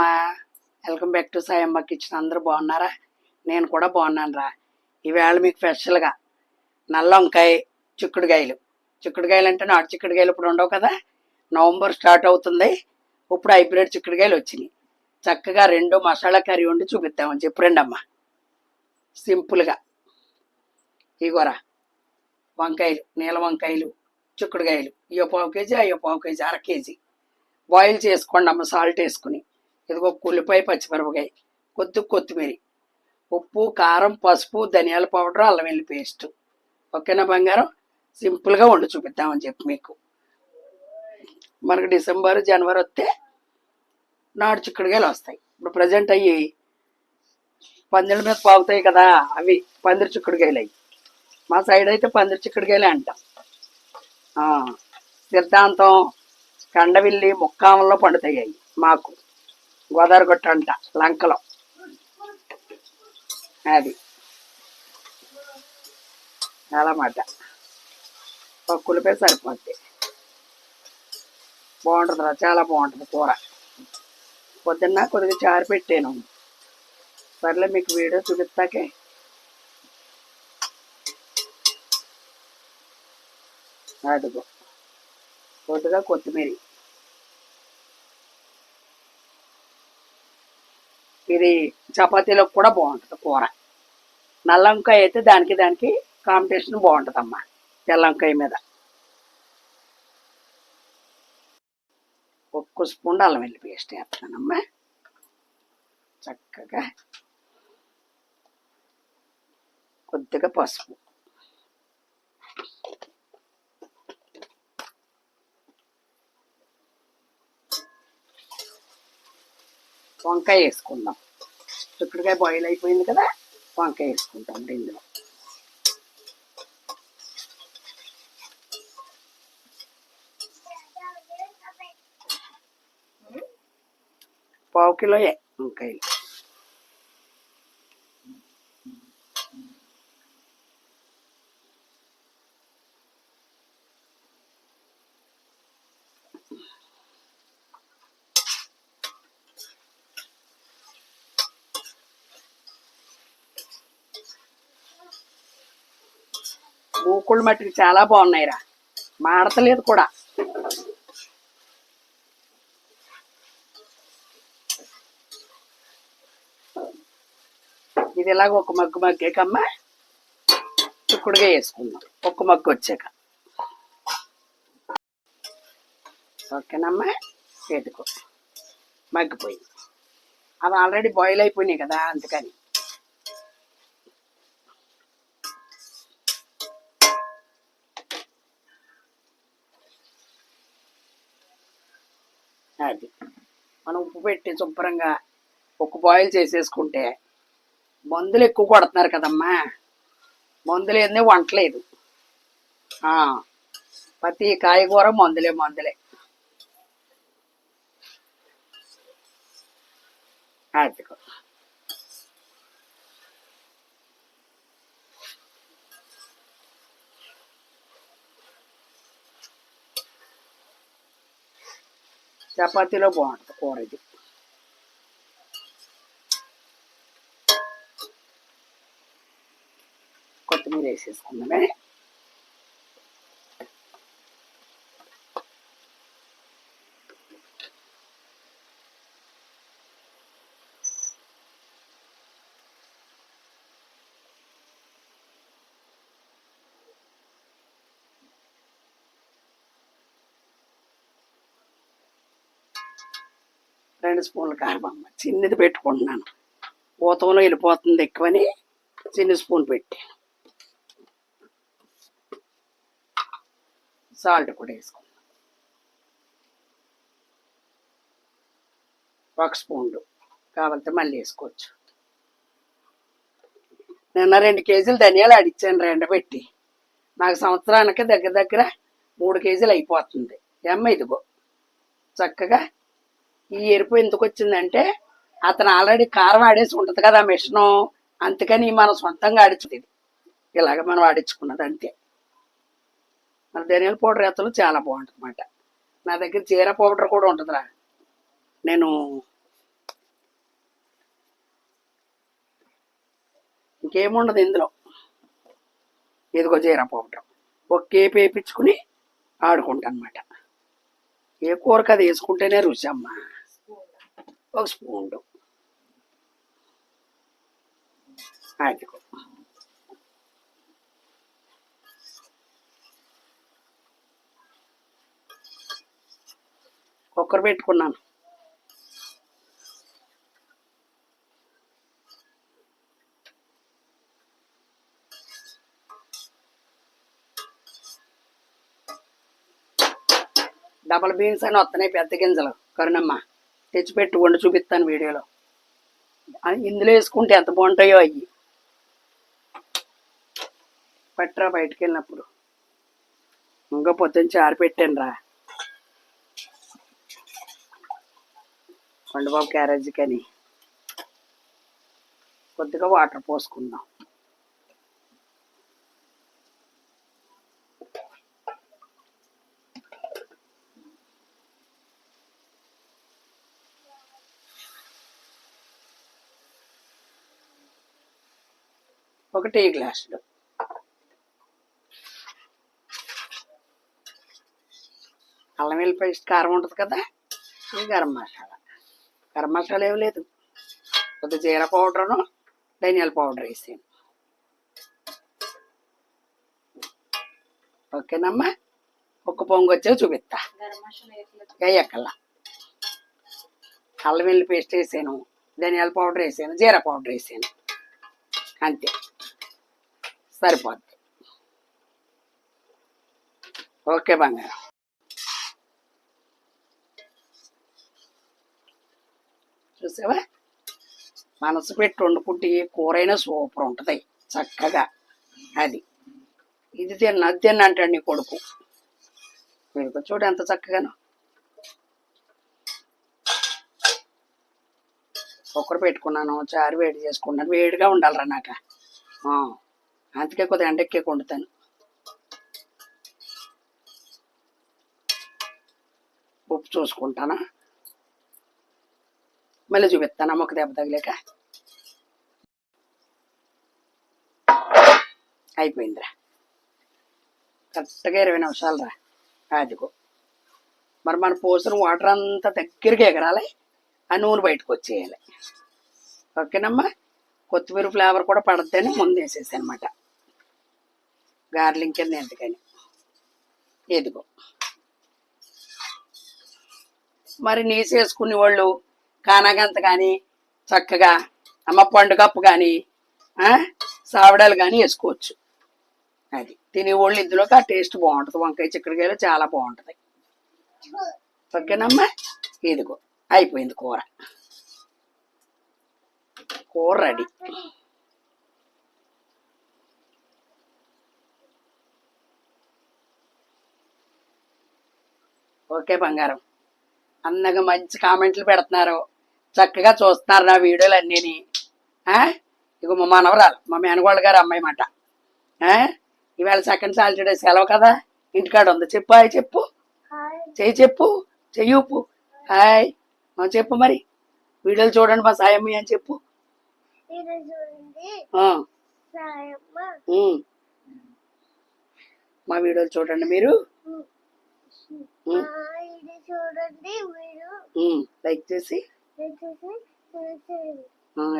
అమ్మా welcome back to Sayamma kitchen అందరూ బాగున్నారా? నేను కూడా బాగున్నాను రా ఈవేళ మీకు స్పెషల్గా నల్ల వంకాయ చిక్కుడుకాయలు. చిక్కుడుకాయలు అంటే నాటు చిక్కుడుకాయలు ఇప్పుడు ఉండవు కదా? నవంబర్ స్టార్ట్ అవుతుంది. ఇప్పుడు హైబ్రిడ్ చిక్కుడుకాయలు వచ్చినాయి. చక్కగా రెండు మసాలా కర్రీ వండి చూపిద్దామని చెప్పు రండి సింపుల్గా ఇగోరా వంకాయలు నీల వంకాయలు చిక్కుడుకాయలు. ఇయో పావు కేజీ అయ్యో పావు కేజీ అర కేజీ. బాయిల్ చేసుకోండి అమ్మ సాల్ట్ వేసుకుని. ఇదిగో ఉల్లిపాయ పచ్చిమిరపకాయ కొద్ది కొత్తిమీర ఉప్పు కారం పసుపు ధనియాల పౌడర్ అల్లం వెల్లి పేస్ట్. ఓకేనా బంగారం? సింపుల్గా వండి చూపిద్దామని చెప్పి మీకు. మనకు డిసెంబర్ జనవరి వస్తే నాటు చిక్కుడుకాయలు వస్తాయి. ఇప్పుడు ప్రజెంట్ అయ్యి పందిళ్ళ మీద పాగుతాయి కదా అవి పందిరి చిక్కుడుకాయలు అవి మా సైడ్ అయితే పందిరి చిక్కుడుగాయలే అంటాం. సిద్ధాంతం కండవిల్లి ముక్కామంలో పండుతాయి అవి మాకు. గోదావరి గొట్ట అంట లంకలో అది అలమాట పక్కులపై సరిపోద్ది. బాగుంటుంది రా చాలా బాగుంటుంది కూర. పొద్దున్న కొద్దిగా చారు పెట్టాను. సర్లే మీకు వీడియో చూపిస్తాకే. అదిగో. కొద్దిగా కొత్తిమీర. ఇది చపాతీలోకి కూడా బాగుంటుంది కూర. నల్ల వంకాయ అయితే దానికి దానికి కాంపిటీషన్ బాగుంటుంది అమ్మా తెల్ల వంకాయ మీద. ఒక్క స్పూన్ అల్లం వెల్లి పేస్ట్ వేస్తానమ్మా చక్కగా కొద్దిగా పసుపు. వంకాయ వేసుకుందాం. చిక్కుడుకాయ బాయిల్ అయిపోయింది కదా వంకాయ వేసుకుంటాం ఇందులో పావు కిలోయే వంకాయలు. మూకుళ్ళు మట్టికి చాలా బాగున్నాయిరా. మాడతలేదు కూడా. ఇది ఇలాగ ఒక మగ్గు మగ్గాకమ్మా. చిక్కుడుగా వేసుకుందాం. ఒక మగ్గు వచ్చాక. ఓకేనమ్మా? పెట్టుకో మగ్గిపోయింది. అవి ఆల్రెడీ బాయిల్ అయిపోయినాయి కదా అందుకని. అది. మనం ఉప్పు పెట్టి శుభ్రంగా ఉప్పు బాయిల్ చేసేసుకుంటే మందులు ఎక్కువ కొడుతున్నారు కదమ్మా. మందులు ఏంది? వంటలేదు. ప్రతి కాయగూర మందులే మందులే. అదిగో. చపాతీలో బాగుంటుంది కూర ఇది. కొత్తిమీర వేసేసుకుందామే. రెండు స్పూన్లు కారం అమ్మ చిన్నది పెట్టుకుంటున్నాను. ఊతంలో వెళ్ళిపోతుంది ఎక్కువని చిన్న స్పూన్ పెట్టి. సాల్ట్ కూడా వేసుకుందాం. ఒక స్పూన్లు. కావాలంటే మళ్ళీ వేసుకోవచ్చు. నిన్న రెండు కేజీలు ధనియాలు అడిచాను రెండు పెట్టి. నాకు సంవత్సరానికి దగ్గర దగ్గర మూడు కేజీలు అయిపోతుంది. ఎమ్మ ఇదిగో. చక్కగా ఈ ఎరుపు ఎందుకు వచ్చిందంటే అతను ఆల్రెడీ కారం ఆడేసి ఉంటుంది కదా మిషన్. అందుకని మనం సొంతంగా ఆడించింది ఇలాగ మనం ఆడించుకున్నది అంతే. మన ధనియాల పౌడర్ ఎత్తలు చాలా బాగుంటుంది అనమాట నా దగ్గర చీర పౌడర్ కూడా ఉంటుందిరా. నేను ఇంకేముండదు ఇందులో. ఇదిగో చీర పౌడర్. ఒక కేపు వేయించుకుని ఆడుకుంటా అనమాట ఏ కూరక అది వేసుకుంటేనే రుచి అమ్మా. ఒక స్పూన్ అదిగో కుక్కర్ పెట్టుకున్నాను. డబల్ బీన్స్ అని వస్తున్నాయి పెద్ద గింజలు. కరుణమ్మ. తెచ్చిపెట్టు వండి చూపిస్తాను వీడియోలో. ఇందులో వేసుకుంటే ఎంత బాగుంటాయో అవి పట్టరా బయటికి వెళ్ళినప్పుడు. ఇంకా పొద్దున్న చారు పెట్టాను రా. పండుబాబు క్యారేజీ కానీ కొద్దిగా వాటర్ పోసుకుందాం. ఒక టీ గ్లాసులు. అల్లం పేస్ట్ కారం ఉంటుంది కదా ఇది గరం మసాలా. గరం మసాలా ఏం లేదు. కొద్ది జీర పౌడర్ను ధనియాల పౌడర్ వేసాను ఓకేనమ్మా? ఒక్క పొంగు వచ్చే చూపిస్తా. వేయక్కల్లా అల్లం వెల్లి పేస్ట్ వేసాను ధనియాల పౌడర్ వేసాను జీర పౌడర్ వేసాను అంతే. సరిపోద్ది. ఓకే బంగారం. చూసావా? మనసు పెట్టి వండుకుంటే కూరైనా సూపర్ ఉంటుంది. చక్కగా. అది. ఇది తిన్న అది తిన్న అంటాడు నీ కొడుకు. మీరు చూడు ఎంత చక్కగానో. కుక్కర్ పెట్టుకున్నాను చారు వేడి చేసుకున్నాను. వేడిగా ఉండాలిరా నాకు. అందుకే కొద్దిగా ఎండెక్కే వండుతాను ఉప్పు చూసుకుంటానా? మళ్ళీ చూపిస్తాను అమ్మకు దెబ్బ తగిలేక. అయిపోయిందిరా. కరెక్ట్గా ఇరవై నిమిషాలు రా అదిగో. మరి మన పోసిన వాటర్ అంతా దగ్గరికి ఎగరాలి ఆ నూనె బయటకు వచ్చేయాలి. ఓకేనమ్మా? కొత్తిమీర ఫ్లేవర్ కూడా పడద్దని ముందు వేసేసి అనమాట గార్లింగ్ కింద ఎందుకని? ఎదుగో మరి నీసేసుకునే వాళ్ళు కానాగంత కానీ చక్కగా అమ్మ పండుగప్పు కానీ సావిడాలు కానీ వేసుకోవచ్చు. అది తినేవాళ్ళు ఇందులోకి ఆ టేస్ట్ బాగుంటుంది. వంకాయ చిక్కడికాయలు చాలా బాగుంటుంది. ఓకేనమ్మా? ఇదిగో. అయిపోయింది కూర. కూర రెడీ. ఓకే బంగారం. అందగా మంచి కామెంట్లు పెడుతున్నారు. చక్కగా చూస్తున్నారు నా వీడియోలు అన్నీని. ఆ? ఇగో మా మనవరాలు మా మేనగోళ్ళ గారు అమ్మాయి మాట. ఆ? ఇవాళ సెకండ్ సాలరీ సెలవు కదా? ఇంటికాడ ఉంది. చెప్పు హాయ్ చెప్పు. చెయ్యి చెప్పు చెయ్యి ఉప్పు హాయ్. చెప్పు మరి. వీడియోలు చూడండి మా సాయమ్మి అని చెప్పు. మా వీడియోలు చూడండి మీరు. ఇది చూడండి మీరు. లైక్ చేసి.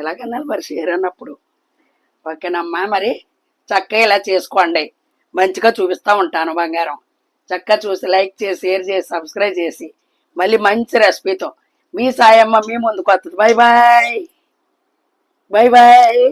ఇలాగన్నారు మరి షేర్ అన్నప్పుడు? ఓకేనమ్మా మరి చక్కగా ఇలా చేసుకోండి. మంచిగా చూపిస్తూ ఉంటాను బంగారం. చక్కగా చూసి లైక్ చేసి షేర్ చేసి సబ్స్క్రైబ్ చేసి. మళ్ళీ మంచి రెసిపీతో. మీ సాయమ్మ మీ ముందుకు వస్తుంది. Bye bye bye bye